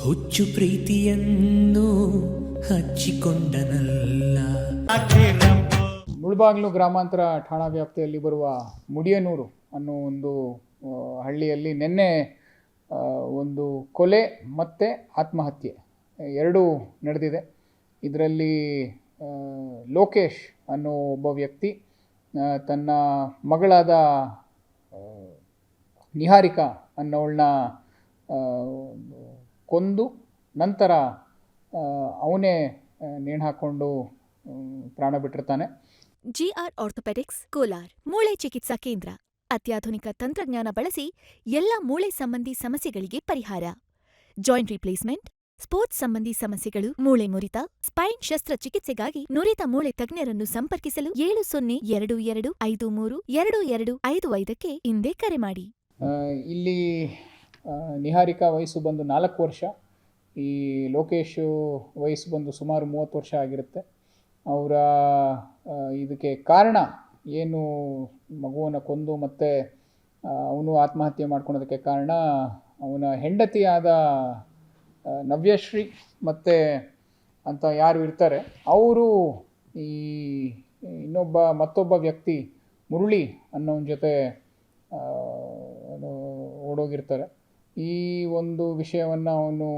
ಹುಚ್ಚು ಪ್ರೀತಿಯನ್ನು ಹಚ್ಚಿಕೊಂಡನಲ್ಲ. ಮುಳಬಾಗ್ಲು ಗ್ರಾಮಾಂತರ ಠಾಣಾ ವ್ಯಾಪ್ತಿಯಲ್ಲಿ ಬರುವ ಮುಡಿಯನೂರು ಅನ್ನೋ ಒಂದು ಹಳ್ಳಿಯಲ್ಲಿ ನಿನ್ನೆ ಒಂದು ಕೊಲೆ ಮತ್ತು ಆತ್ಮಹತ್ಯೆ, ಎರಡೂ ನಡೆದಿದೆ. ಇದರಲ್ಲಿ ಲೋಕೇಶ್ ಅನ್ನೋ ಒಬ್ಬ ವ್ಯಕ್ತಿ ತನ್ನ ಮಗಳಾದ ನಿಹಾರಿಕಾ ಅನ್ನೋಳನ್ನ ಕೊಂದು ನಂತರ ಅವನೇ ನೇಣು ಹಾಕೊಂಡು ಪ್ರಾಣ ಬಿಟ್ಟಿರ್ತಾನೆ. ಜಿಆರ್ ಆರ್ಥೋಪೆಡಿಕ್ಸ್ ಕೋಲಾರ್ ಮೂಳೆ ಚಿಕಿತ್ಸಾ ಕೇಂದ್ರ. ಅತ್ಯಾಧುನಿಕ ತಂತ್ರಜ್ಞಾನ ಬಳಸಿ ಎಲ್ಲ ಮೂಳೆ ಸಂಬಂಧಿ ಸಮಸ್ಯೆಗಳಿಗೆ ಪರಿಹಾರ. ಜಾಯಿಂಟ್ ರಿಪ್ಲೇಸ್ಮೆಂಟ್ ಸ್ಪೋರ್ಟ್ಸ್ ಸಂಬಂಧಿ ಸಮಸ್ಯೆಗಳು ಮೂಳೆ ಮುರಿತ ಸ್ಪೈನ್ ಶಸ್ತ್ರಚಿಕಿತ್ಸೆಗಾಗಿ ನುರಿತ ಮೂಳೆ ತಜ್ಞರನ್ನು ಸಂಪರ್ಕಿಸಲು ಏಳು ಸೊನ್ನೆ ಎರಡು ಎರಡು ಐದು ಮೂರು ಎರಡು ಎರಡು ಐದು ಐದಕ್ಕೆ ಹಿಂದೆ ಕರೆ ಮಾಡಿ. ಇಲ್ಲಿ ನಿಹಾರಿಕಾ ವಯಸ್ಸು ಬಂದು ನಾಲ್ಕು ವರ್ಷ. ಈ ಲೋಕೇಶ್ ವಯಸ್ಸು ಬಂದು ಸುಮಾರು ಮೂವತ್ತು ವರ್ಷ ಆಗಿರುತ್ತೆ. ಅವರ ಇದಕ್ಕೆ ಕಾರಣ ಏನು? ಮಗುವನ್ನು ಕೊಂದು ಮತ್ತು ಅವನು ಆತ್ಮಹತ್ಯೆ ಮಾಡ್ಕೊಳೋದಕ್ಕೆ ಕಾರಣ ಅವನ ಹೆಂಡತಿಯಾದ ನವ್ಯಶ್ರೀ ಮತ್ತು ಅಂತ ಯಾರು ಇರ್ತಾರೆ, ಅವರು ಈ ಇನ್ನೊಬ್ಬ ಮತ್ತೊಬ್ಬ ವ್ಯಕ್ತಿ ಮುರುಳಿ ಅನ್ನೋನ ಜೊತೆ ಓಡೋಗಿರ್ತಾರೆ. ಈ ಒಂದು ವಿಷಯವನ್ನು ಅವನು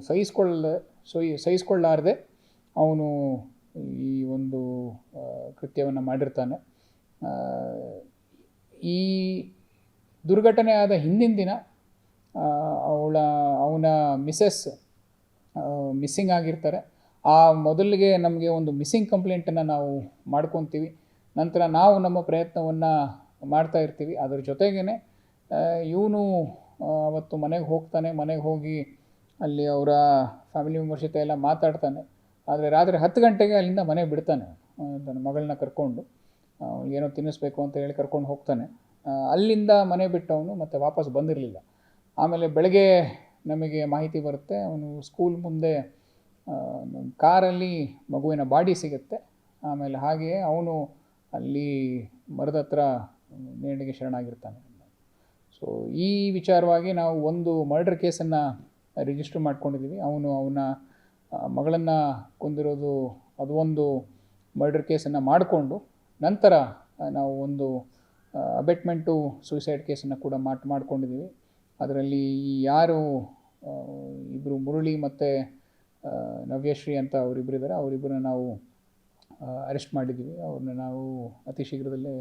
ಸಹಿಸ್ಕೊಳ್ಳ ಸೊಯ್ ಸಹಿಸ್ಕೊಳ್ಳಾರ್ದೆ ಅವನು ಈ ಒಂದು ಕೃತ್ಯವನ್ನು ಮಾಡಿರ್ತಾನೆ. ಈ ದುರ್ಘಟನೆ ಆದ ಹಿಂದಿನ ದಿನ ಅವಳ, ಅವನ ಮಿಸಸ್ ಮಿಸ್ಸಿಂಗ್ ಆಗಿರ್ತಾರೆ. ಆ ಮೊದಲಿಗೆ ನಮಗೆ ಒಂದು ಮಿಸ್ಸಿಂಗ್ ಕಂಪ್ಲೇಂಟನ್ನು ನಾವು ಮಾಡ್ಕೊತೀವಿ. ನಂತರ ನಾವು ನಮ್ಮ ಪ್ರಯತ್ನವನ್ನು ಮಾಡ್ತಾ ಇರ್ತೀವಿ. ಅದರ ಜೊತೆಗೇ ಇವನು ಅವತ್ತು ಮನೆಗೆ ಹೋಗ್ತಾನೆ, ಮನೆಗೆ ಹೋಗಿ ಅಲ್ಲಿ ಅವರ ಫ್ಯಾಮಿಲಿ ಮೆಂಬರ್ಸ್ ಜೊತೆ ಎಲ್ಲ ಮಾತಾಡ್ತಾನೆ. ಆದರೆ ರಾತ್ರಿ ಹತ್ತು ಗಂಟೆಗೆ ಅಲ್ಲಿಂದ ಮನೆ ಬಿಡ್ತಾನೆ ತನ್ನ ಮಗಳನ್ನ ಕರ್ಕೊಂಡು. ಏನೋ ತಿನ್ನಿಸ್ಬೇಕು ಅಂತ ಹೇಳಿ ಕರ್ಕೊಂಡು ಹೋಗ್ತಾನೆ. ಅಲ್ಲಿಂದ ಮನೆ ಬಿಟ್ಟವನು ಮತ್ತೆ ವಾಪಸ್ ಬಂದಿರಲಿಲ್ಲ. ಆಮೇಲೆ ಬೆಳಗ್ಗೆ ನಮಗೆ ಮಾಹಿತಿ ಬರುತ್ತೆ, ಅವನು ಸ್ಕೂಲ್ ಮುಂದೆ ಕಾರಲ್ಲಿ ಮಗುವಿನ ಬಾಡಿ ಸಿಗುತ್ತೆ. ಆಮೇಲೆ ಹಾಗೆಯೇ ಅವನು ಅಲ್ಲಿ ಮರದ ಹತ್ರ ನೇಣಿಗೆ ಶರಣಾಗಿರ್ತಾನೆ. ಸೊ ಈ ವಿಚಾರವಾಗಿ ನಾವು ಒಂದು ಮರ್ಡರ್ ಕೇಸನ್ನು ರಿಜಿಸ್ಟರ್ ಮಾಡ್ಕೊಂಡಿದ್ದೀವಿ ಅವನು ಅವನ ಮಗಳನ್ನು ಕೊಂದಿರೋದು ಅದು ಒಂದು ಮರ್ಡರ್ ಕೇಸನ್ನು ಮಾಡಿಕೊಂಡು ನಂತರ ನಾವು ಒಂದು ಅಬೆಟ್ಮೆಂಟು ಸೂಸೈಡ್ ಕೇಸನ್ನು ಕೂಡ ಮಾಟ್ ಮಾಡ್ಕೊಂಡಿದ್ದೀವಿ ಅದರಲ್ಲಿ ಯಾರು ಇಬ್ಬರು ಮುರಳಿ ಮತ್ತು ನವ್ಯಶ್ರೀ ಅಂತ ಅವರಿಬ್ಬರಿದ್ದಾರೆ ಅವರಿಬ್ಬರನ್ನ ನಾವು ಅರೆಸ್ಟ್ ಮಾಡಿದ್ದೀವಿ ಅವ್ರನ್ನ ನಾವು ಅತಿ ಶೀಘ್ರದಲ್ಲೇ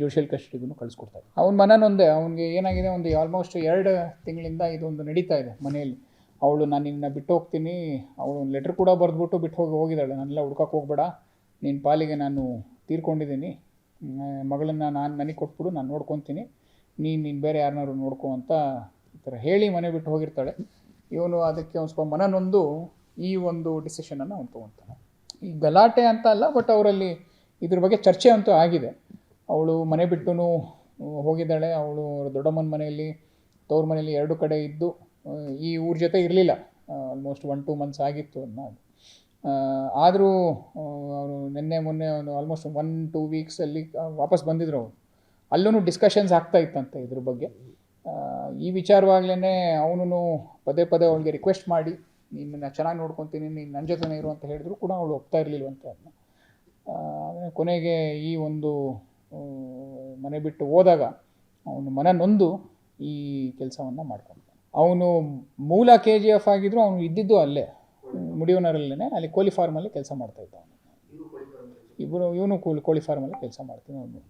ಜುಡಿಷಿಯಲ್ ಕಸ್ಟಡಿಗೂ ಕಳಿಸ್ಕೊಡ್ತಾರೆ ಅವ್ನ ಮನನೊಂದೇ, ಅವನಿಗೆ ಏನಾಗಿದೆ, ಒಂದು ಆಲ್ಮೋಸ್ಟ್ ಎರಡು ತಿಂಗಳಿಂದ ಇದೊಂದು ನಡೀತಾ ಇದೆ ಮನೆಯಲ್ಲಿ. ಅವಳು, ನಾನು ನಿನ್ನ ಬಿಟ್ಟು ಹೋಗ್ತೀನಿ. ಅವಳು ಒಂದು ಲೆಟ್ರ್ ಕೂಡ ಬರೆದ್ಬಿಟ್ಟು ಬಿಟ್ಟು ಹೋಗಿ ಹೋಗಿದ್ದಾಳೆ. ನಾನೆಲ್ಲ ಹುಡ್ಕಕ್ಕೆ ಹೋಗ್ಬೇಡ. ನಿನ್ನ ಪಾಲಿಗೆ ನಾನು ತೀರ್ಕೊಂಡಿದ್ದೀನಿ. ಮಗಳನ್ನು ನಾನು ನನಗೆ ಕೊಟ್ಬಿಡು, ನಾನು ನೋಡ್ಕೊತೀನಿ. ನೀನು ನೀನು ಬೇರೆ ಯಾರನ್ನಾರು ನೋಡ್ಕೊ ಅಂತ ಈ ಥರ ಹೇಳಿ ಮನೆ ಬಿಟ್ಟು ಹೋಗಿರ್ತಾಳೆ. ಇವನು ಅದಕ್ಕೆ ಒಂದು ಸ್ವಲ್ಪ ಮನನೊಂದು ಈ ಒಂದು ಡಿಸಿಷನನ್ನು ಅವ್ನು ತೊಗೊತಾನೆ. ಈ ಗಲಾಟೆ ಅಂತ ಅಲ್ಲ ಬಟ್ ಅವರಲ್ಲಿ ಇದ್ರ ಬಗ್ಗೆ ಚರ್ಚೆ ಅಂತೂ ಆಗಿದೆ. ಅವಳು ಮನೆ ಬಿಟ್ಟು ಹೋಗಿದ್ದಾಳೆ. ಅವಳು ದೊಡ್ಡಮ್ಮನ ಮನೆಯಲ್ಲಿ, ತವ್ರ ಮನೆಯಲ್ಲಿ ಎರಡು ಕಡೆ ಇದ್ದು ಈ ಊರ ಜೊತೆ ಇರಲಿಲ್ಲ. ಆಲ್ಮೋಸ್ಟ್ ಒನ್ ಟೂ ಮಂತ್ಸ್ ಆಗಿತ್ತು ಅನ್ನೋದು ಆದರೂ ಅವರು ನಿನ್ನೆ, ಮೊನ್ನೆ ಒಂದು ಆಲ್ಮೋಸ್ಟ್ ಒನ್ ಟೂ ವೀಕ್ಸಲ್ಲಿ ವಾಪಸ್ ಬಂದಿದ್ರು ಅವರು. ಅಲ್ಲೂ ಡಿಸ್ಕಷನ್ಸ್ ಆಗ್ತಾ ಇತ್ತಂತೆ ಇದ್ರ ಬಗ್ಗೆ. ಈ ವಿಚಾರವಾಗ್ಲೇ ಅವನು ಪದೇ ಪದೇ ಅವಳಿಗೆ ರಿಕ್ವೆಸ್ಟ್ ಮಾಡಿ, ನಿನ್ನನ್ನು ಚೆನ್ನಾಗಿ ನೋಡ್ಕೊತೀನಿ, ನೀನು ನನ್ನ ಜೊತೆನೇ ಇರು ಅಂತ ಹೇಳಿದ್ರು ಕೂಡ ಅವಳು ಒಪ್ತಾ ಇರಲಿಲ್ವಂತೆ ಅದನ್ನ ಕೊನೆಗೆ ಈ ಒಂದು ಮನೆ ಬಿಟ್ಟು ಹೋದಾಗ ಅವನು ಮನ ನೊಂದು ಈ ಕೆಲಸವನ್ನು ಮಾಡ್ಕೊಂಡ. ಅವನು ಮೂಲ ಕೆ ಜಿ ಎಫ್ ಆಗಿದ್ರು ಅವನು ಇದ್ದಿದ್ದು ಅಲ್ಲೇ ಮುಡಿಯೋನರಲ್ಲೇ ಅಲ್ಲಿ ಕೋಳಿ ಫಾರ್ಮಲ್ಲಿ ಕೆಲಸ ಮಾಡ್ತಾ ಇದ್ದ ಅವನು ಇಬ್ಬರು ಇವನು ಕೋಳಿ ಕೋಳಿ ಫಾರ್ಮಲ್ಲಿ ಕೆಲಸ ಮಾಡ್ತೀನಿ ಅವನು.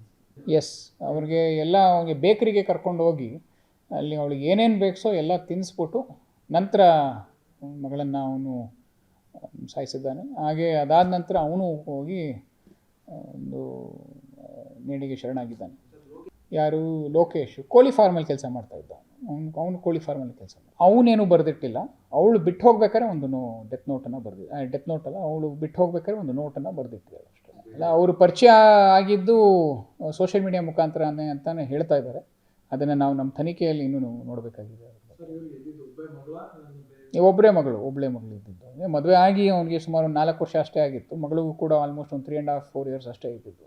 ಎಸ್ ಅವ್ರಿಗೆ ಎಲ್ಲ ಅವನಿಗೆ ಬೇಕರಿಗೆ ಕರ್ಕೊಂಡು ಹೋಗಿ, ಅಲ್ಲಿ ಅವಳಿಗೆ ಏನೇನು ಬೇಕೋ ಎಲ್ಲ ತಿನ್ನಿಸ್ಬಿಟ್ಟು ನಂತರ ಮಗಳನ್ನು ಅವನು ಸಾಯಿಸಿದ್ದಾನೆ. ಹಾಗೆ ಅದಾದ ನಂತರ ಅವನು ಹೋಗಿ ಒಂದು ನೇಣಿಗೆ ಶರಣಾಗಿದ್ದಾನೆ. ಯಾರು? ಲೋಕೇಶ್. ಕೋಳಿ ಫಾರ್ಮಲ್ಲಿ ಕೆಲಸ ಮಾಡ್ತಾ ಇದ್ದ ಅವನು. ಅವನು ಕೋಳಿ ಫಾರ್ಮಲ್ಲಿ ಕೆಲಸ ಮಾಡ ಅವನೇನು ಬರೆದಿಟ್ಟಿಲ್ಲ. ಅವಳು ಬಿಟ್ಟು ಹೋಗ್ಬೇಕಾದ್ರೆ ಒಂದು ನೋ ಡೆತ್ ನೋಟನ್ನು ಬರೆದಿ ಡೆತ್ ನೋಟ್ ಅಲ್ಲ, ಅವಳು ಬಿಟ್ಟು ಹೋಗ್ಬೇಕಾದ್ರೆ ಒಂದು ನೋಟನ್ನು ಬರೆದಿಟ್ಟಿದ್ದಾಳೆ ಅಷ್ಟೇ. ಅಲ್ಲ, ಅವರು ಪರಿಚಯ ಆಗಿದ್ದು ಸೋಷಿಯಲ್ ಮೀಡಿಯಾ ಮುಖಾಂತರನೇ ಅಂತಾನೆ ಹೇಳ್ತಾ ಇದ್ದಾರೆ. ಅದನ್ನು ನಾವು ನಮ್ಮ ತನಿಖೆಯಲ್ಲಿ ಇನ್ನೂ ನೋಡಬೇಕಾಗಿದೆ. ಒಬ್ಬರೇ ಮಗಳು ಒಬ್ಬಳೇ ಮಗಳು ಇದ್ದಿದ್ದು. ಮದುವೆ ಆಗಿ ಅವನಿಗೆ ಸುಮಾರು ಒಂದು ನಾಲ್ಕು ವರ್ಷ ಅಷ್ಟೇ ಆಗಿತ್ತು. ಮಗಳಿಗೂ ಕೂಡ ಆಲ್ಮೋಸ್ಟ್ ಒಂದು three and half four years ಅಷ್ಟೇ ಇದ್ದಿದ್ದು